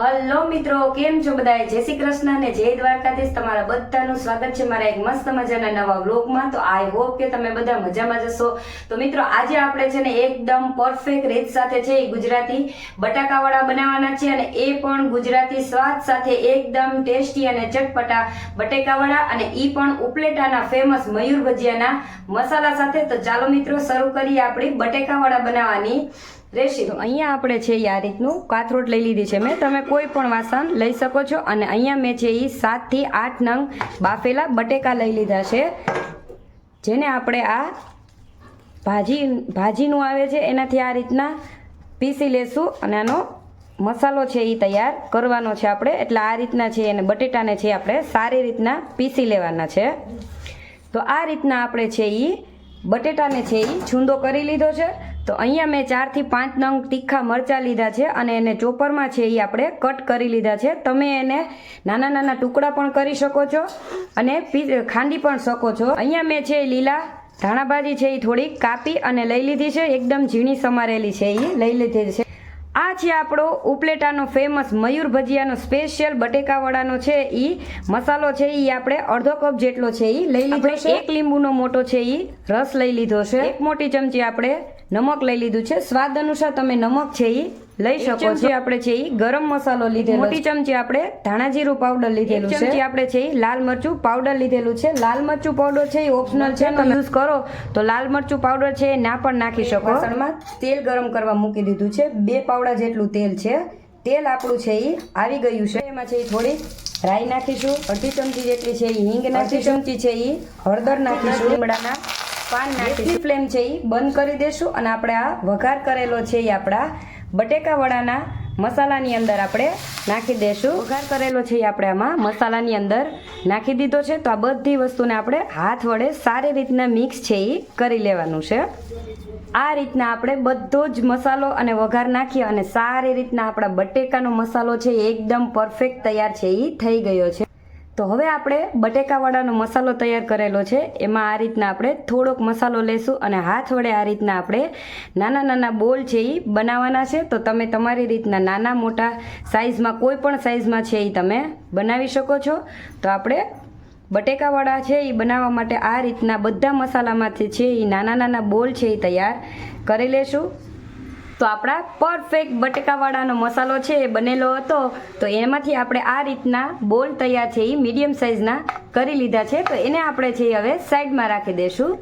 Hello મિત્રો, કેમ છો બધા જય શ્રી કૃષ્ણ અને જય દ્વારકાધીશ. તમારા બધાનું સ્વાગત છે મારા એક મસ્ત મજાના નવા વ્લોગમાં. તો આઈ હોપ કે તમે બધા મજામાં જશો તો મિત્રો, આજે આપણે છે ને એકદમ પરફેક્ટ રીત સાથે છે એ ગુજરાતી બટાકાવાળા બનાવવાના છે અને એ પણ ગુજરાતી સ્વાદ સાથે એકદમ ટેસ્ટી અને ચટપટા બટેકાવાળા અને એ પણ ઉપલેટાના ફેમસ મયુર ભજીયાના મસાલા સાથે. તો ચાલો મિત્રો, શરૂ કરીએ આપણી બટેકાવાળા બનાવવાની. તો અહીંયા આપણે છે આ રીતનું કાથરોટ લઈ લીધી છે મેં. તમે કોઈ પણ વાસણ લઈ શકો છો. અને અહીંયા મેં છે એ સાતથી આઠ નંગ બાફેલા બટેકા લઈ લીધા છે. જેને આપણે આ ભાજી, ભાજીનું આવે છે એનાથી આ રીતના પીસી લેશું. અને આનો મસાલો છે એ તૈયાર કરવાનો છે આપણે. એટલે આ રીતના છે અને બટેટાને છે આપણે સારી રીતના પીસી લેવાના છે. તો આ રીતના આપણે છે એ બટેટાને છે એ છૂંદો કરી લીધો છે. તો અહીંયા મેં ચારથી પાંચ નંગ તીખા મરચાં લીધા છે અને એને ચોપરમાં છે એ આપણે કટ કરી લીધા છે. તમે એને નાના નાના ટુકડા પણ કરી શકો છો અને ખાંડી પણ શકો છો. અહીંયા મેં છે એ લીલા ધાણાભાજી છે એ થોડીક કાપી અને લઈ લીધી છે. એકદમ ઝીણી સમારેલી છે એ લઈ લીધી છે. આ છે આપણો ઉપલેટાનો ફેમસ મયુર ભજીયાનો સ્પેશિયલ બટેકાવાળાનો છે એ. મસાલો છે એ આપણે અડધો કપ જેટલો છે એ લઈ લીધો છે. એક લીંબુનો મોટો છે એ રસ લઈ લીધો છે. એક મોટી ચમચી આપણે નમક લઈ લીધું છે. સ્વાદ અનુસાર તમે નમક છે એ લઈ શકો છો. આપણે છે એ ગરમ મસાલો લીધેલો મોટી ચમચી આપણે ધાણા જીરું પાવડર લીધેલું છે. ચમચી આપણે છે એ લાલ મરચું પાવડર લીધેલું છે. લાલ મરચું પાવડર છે એ ઓપ્શનલ છે. તમે યુઝ કરો તો લાલ મરચું પાવડર છે એ ના પણ નાખી શકો. વાસણમાં તેલ ગરમ કરવા મૂકી દીધું છે. બે પાવડા જેટલું તેલ છે. તેલ આપણું છે એ આવી ગયું છે. એમાં છે એ થોડી રાઈ નાખીશું. અડધી ચમચી જેટલી છે એ હિંગ નાખી ચમચી છે એ હળદર નાખીશું. લીમડાના પાન નાખીશું ફ્લેમ છે એ બંધ કરી દેશું અને આપણે આ વઘાર કરેલો છે એ આપણા બટેકા વડાના મસાલાની અંદર આપણે નાખી દેશું. વઘાર કરેલો છે એ આપણે આમાં મસાલાની અંદર નાખી દીધો છે. તો આ બધી વસ્તુને આપણે હાથ વડે સારી રીતના મિક્સ છે એ કરી લેવાનું છે. આ રીતના આપણે બધો જ મસાલો અને વઘાર નાખીએ અને સારી રીતના આપણા બટેકાનો મસાલો છે એકદમ પરફેક્ટ તૈયાર છે એ થઈ ગયો છે. તો હવે આપણે બટેકાવાળાનો મસાલો તૈયાર કરેલો છે. એમાં આ રીતના આપણે થોડોક મસાલો લેશું અને હાથ વડે આ રીતના આપણે નાના નાના બોલ છે એ બનાવવાના છે. તો તમે તમારી રીતના નાના મોટા સાઇઝમાં કોઈ પણ સાઇઝમાં છે એ તમે બનાવી શકો છો. તો આપણે બટેકાવાળા છે એ બનાવવા માટે આ રીતના બધા મસાલામાંથી છે એ નાના નાના બોલ છે એ તૈયાર કરી લેશું. તો આપણા પરફેક્ટ બટેકાવાળાનો મસાલો છે એ બનેલો હતો. તો એમાંથી આપણે આ રીતના બોલ તૈયાર છે એ મીડિયમ સાઇઝના કરી લીધા છે. તો એને આપણે છે એ હવે સાઈડમાં રાખી દઈશું.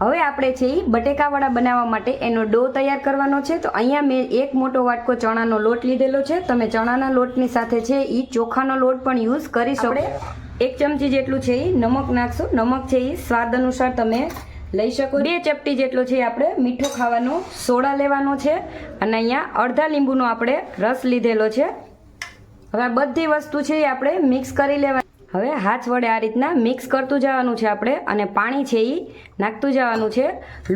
હવે આપણે છે એ બટેકાવાળા બનાવવા માટે એનો ડો તૈયાર કરવાનો છે. તો અહીંયા મેં એક મોટો વાટકો ચણાનો લોટ લીધેલો છે. તમે ચણાના લોટની સાથે છે એ ચોખાનો લોટ પણ યુઝ કરી શકો. એક ચમચી જેટલું છે એ નમક નાખશું. નમક છે એ સ્વાદ અનુસાર તમે લઈ શકો બે ચપટી જેટલો છે આપણે મીઠું ખાવાનો, સોડા લેવાનો છે અને અહીંયા અડધા લીંબુનો આપણે રસ લીધેલો છે. હવે આ બધી વસ્તુ છે એ આપણે મિક્સ કરી લેવાની. હવે હાથ વડે આ રીતના મિક્સ કરતું જવાનું છે આપણે અને પાણી છે એ નાખતું જવાનું છે.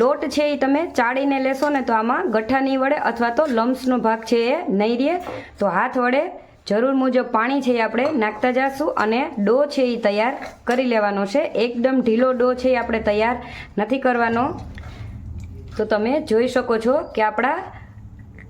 લોટ છે એ તમે ચાળીને લેશો ને તો આમાં ગઠ્ઠા નહીં વડે અથવા તો લમ્સનો ભાગ છે એ નહીં રહે. તો હાથ વડે જરૂર મુજબ પાણી છે એ આપણે નાખતા જઈશું અને ડો છે એ તૈયાર કરી લેવાનો છે. એકદમ ઢીલો ડો છે એ આપણે તૈયાર નથી કરવાનો. તો તમે જોઈ શકો છો કે આપણા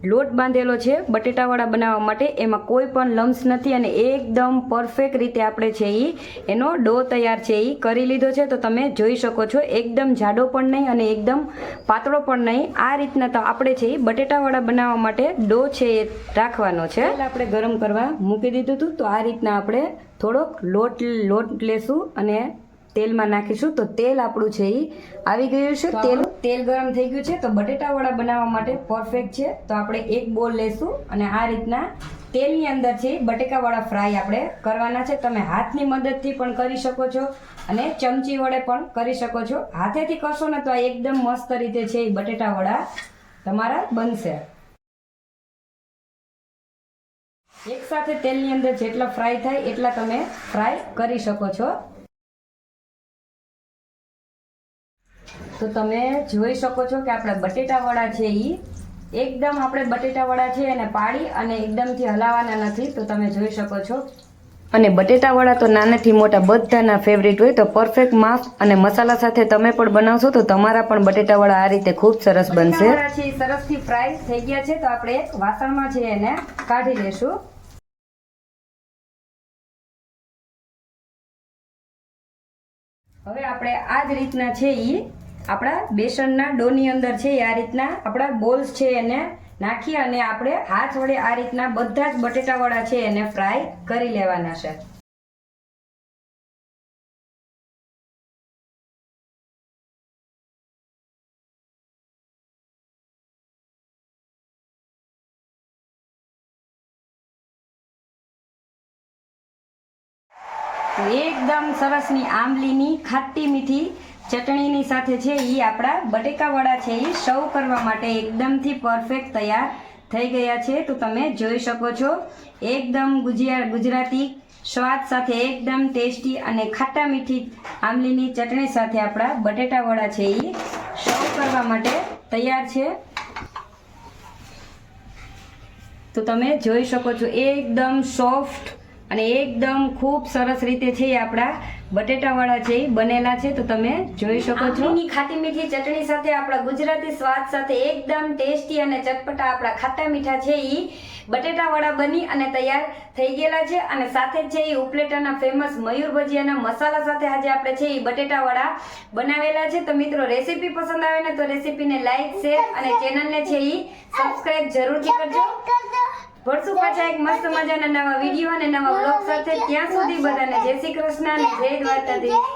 લોટ બાંધેલો છે, બટેટાવાળા બનાવવા માટે. એમાં કોઈ પણ લમ્સ નથી અને એકદમ પરફેક્ટ રીતે આપણે છે એ એનો ડો તૈયાર છે એ કરી લીધો છે. તો તમે જોઈ શકો છો, એકદમ જાડો પણ નહીં અને એકદમ પાતળો પણ નહીં. આ રીતના તો આપણે છે એ બટેટાવાળા બનાવવા માટે ડો છે એ રાખવાનો છે. આપણે ગરમ કરવા મૂકી દીધું હતું. તો આ રીતના આપણે થોડોક લોટ લોટ લેશું અને તેલમાં નાખીશું. તો તેલ આપણું છે એ આવી ગયું છે. તેલ તેલ ગરમ થઈ ગયું છે. તો બટેટાવાળા બનાવવા માટે પરફેક્ટ છે. તો આપણે એક બોલ લેશું અને આ રીતના તેલની અંદર છે બટેકાવાળા ફ્રાય આપણે કરવાના છે. તમે હાથની મદદથી પણ કરી શકો છો અને ચમચી વડે પણ કરી શકો છો. હાથેથી કરશો ને તો આ એકદમ મસ્ત રીતે છે એ બટેટાવાળા તમારા બનશે. એક સાથે તેલની અંદર જેટલા ફ્રાય થાય એટલા તમે ફ્રાય કરી શકો છો. તો તમે જોઈ શકો છો કે આપણે બટેટાવડા છે એ એકદમ આપણે બટેટાવડા છે એને પાડી અને એકદમથી હલાવવાના નથી તો તમે જોઈ શકો છો. અને બટેટાવડા તો નાનાથી મોટા બધાના ફેવરિટ હોય તો પરફેક્ટ માફ અને મસાલા સાથે તમે પણ બનાવશો તો તમારા પણ બટેટાવડા આ રીતે ખૂબ સરસ બનશે. સરસથી ફ્રાય થઈ ગયા છે તો આપણે એક વાસણમાં છે એને કાઢી લેશું. હવે આપણે આ જ રીતના છે એ આપણા બેસનના ડોની અંદર છે આ રીતના આપણા બોલ્સ છે એને નાખી અને આપણે હાથ વડે આ રીતના બધા જ બટેટાવાળા છે એને ફ્રાય કરી લેવાના છે. એકદમ સરસની આંબલીની ખાટી મીઠી ચટણીની સાથે છે એ આપણા બટેકાવડા છે એ સર્વ કરવા માટે એકદમથી પરફેક્ટ તૈયાર થઈ ગયા છે. તો તમે જોઈ શકો છો, એકદમ ગુજિયા, ગુજરાતી સ્વાદ સાથે એકદમ ટેસ્ટી અને ખાટા મીઠી આંબલીની ચટણી સાથે આપણા બટેટાવાળા છે એ સર્વ કરવા માટે તૈયાર છે. તો તમે જોઈ શકો છો, એકદમ સોફ્ટ અને એકદમ ખૂબ સરસ રીતે છે આપણા બટેટાવાળા છે બનેલા છે તો તમે જોઈ શકો છો. ખાટી મીઠી ચટણી સાથે આપણા ગુજરાતી સ્વાદ સાથે એકદમ ટેસ્ટી અને ચટપટા આપણા ખાટા મીઠા છે એ બટેટાવાળા બની અને તૈયાર થઈ ગયેલા છે. અને સાથે જ છે એ ઉપલેટાના ફેમસ મયુર ભજીયાના મસાલા સાથે આજે આપણે છે એ બટેટાવાળા બનાવેલા છે. તો મિત્રો રેસીપી પસંદ આવે ને તો રેસીપીને લાઈક શેર અને ચેનલને છે એ સબસ્ક્રાઈબ જરૂરથી કરજો. ભરસું પાછા એક મસ્ત મજાના નવા વીડિયો અને નવા બ્લોગ સાથે. ત્યાં સુધી બધાને જય શ્રી કૃષ્ણ અને જય દ્વારકાધીશ.